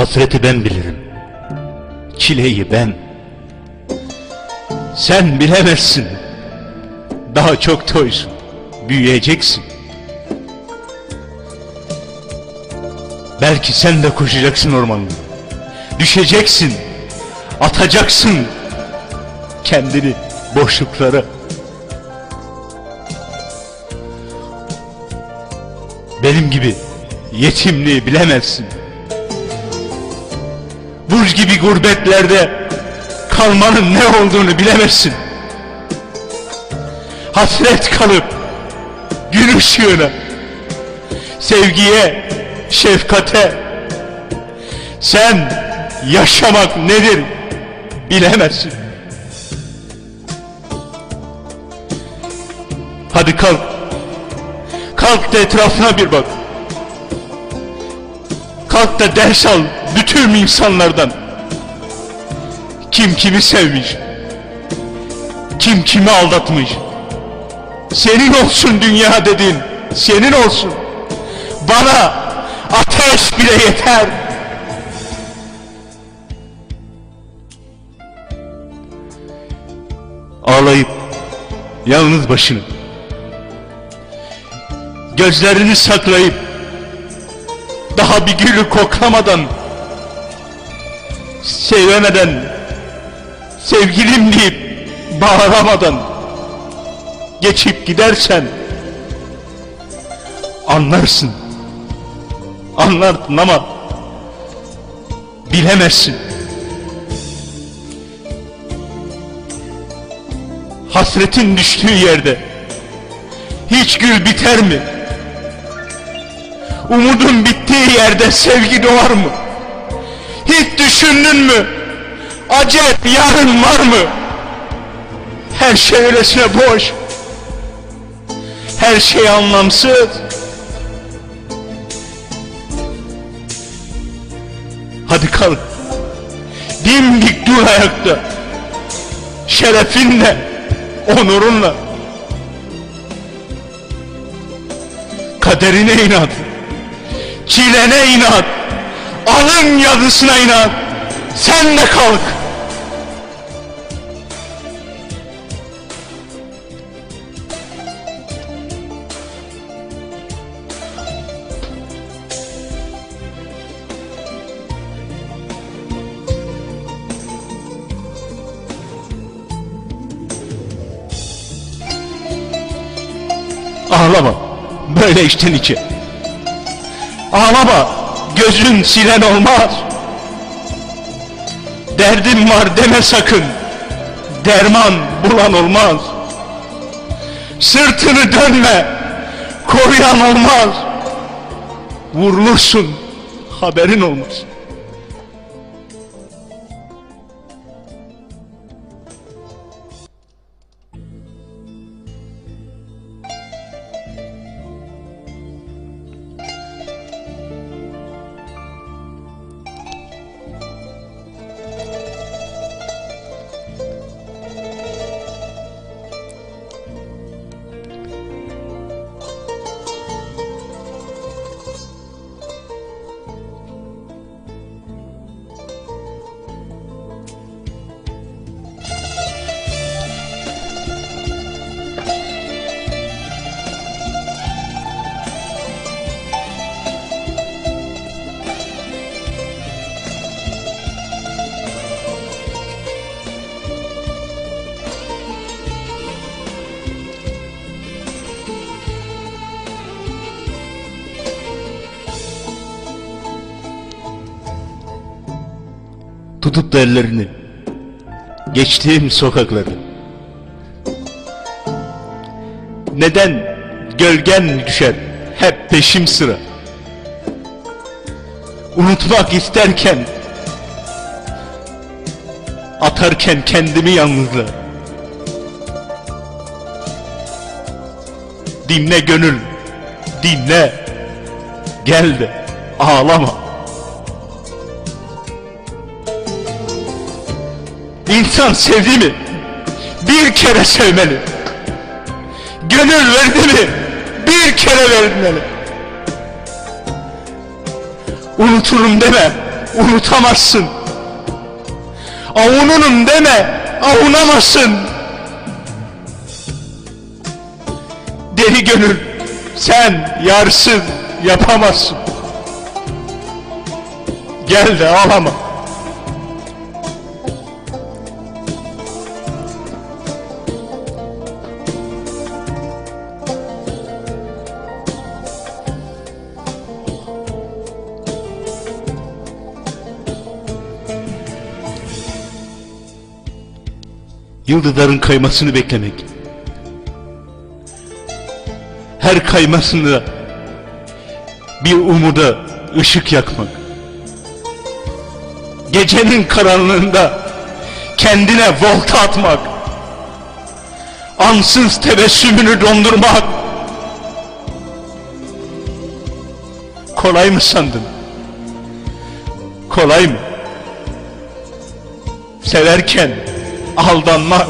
Hasreti ben bilirim. Çileyi ben. Sen bilemezsin. Daha çok toysun. Büyüyeceksin. Belki sen de koşacaksın ormanda. Düşeceksin. Atacaksın. Kendini boşluklara. Benim gibi yetimliği bilemezsin. Burç gibi gurbetlerde kalmanın ne olduğunu bilemezsin. Hasret kalıp gün ışığına, sevgiye, şefkate, sen yaşamak nedir bilemezsin. Hadi kalk. Kalk da etrafına bir bak. Kalk da ders al bütün insanlardan. Kim kimi sevmiş. Kim kimi aldatmış. Senin olsun dünya dedin. Senin olsun. Bana ateş bile yeter. Ağlayıp yalnız başını gözlerini saklayıp daha bir gülü koklamadan sevemeden sevgilim deyip bağıramadan geçip gidersen anlarsın anlardın ama bilemezsin hasretin düştüğü yerde hiç gül biter mi? Umudun bittiği yerde sevgi doğar mı? Hiç düşündün mü? Acep yarın var mı? Her şey öylesine boş. Her şey anlamsız. Hadi kalk. Dimdik dur ayakta. Şerefinle, onurunla. Kaderine inat. Çilene inat. Alın yazısına inat. Sen de kalk. Ağlama. Böyle içten içe. Ağlama. Gözün silen olmaz. Derdim var deme sakın. Derman bulan olmaz. Sırtını dönme. Koruyan olmaz. Vurulursun. Haberin olmaz. Tutup da ellerini. Geçtiğim sokakları. Neden gölgen düşer? Hep peşim sıra. Unutmak isterken Atarken kendimi yalnızla. Dinle gönül Dinle. Gel de ağlama İnsan sevdi mi bir kere sevmeli. Gönül verdi mi bir kere vermeli. Unuturum deme unutamazsın. Avununum deme, avunamazsın. Deli gönül, sen yarsın, yapamazsın. Gel de ağlama. Yıldızların kaymasını beklemek. Her kaymasında bir umuda ışık yakmak. Gecenin karanlığında kendine volta atmak. Ansız tebessümünü dondurmak. Kolay mı sandın? Kolay mı? Severken aldanmak.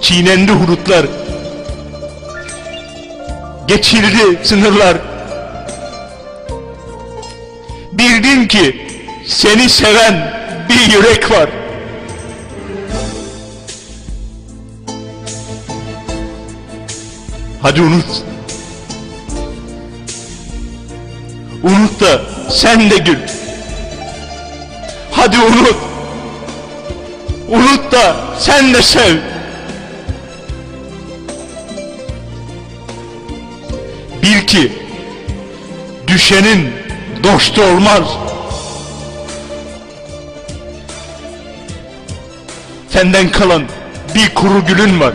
Çiğnendi hurutlar. Geçildi sınırlar. Bildin ki seni seven bir yürek var. Hadi unut. Unut da sen de gül. Hadi unut. Unut da sen de sev. Bil ki düşenin dostu olmaz. Senden kalan bir kuru gülün var.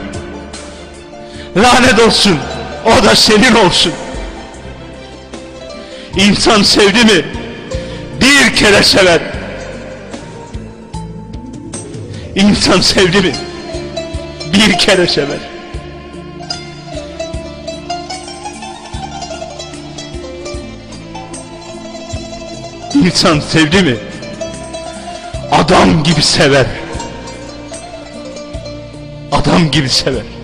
Lanet olsun. O da senin olsun. İnsan sevdi mi bir kere sever. İnsan sevdi mi bir kere sever. İnsan sevdi mi adam gibi sever. Adam gibi sever.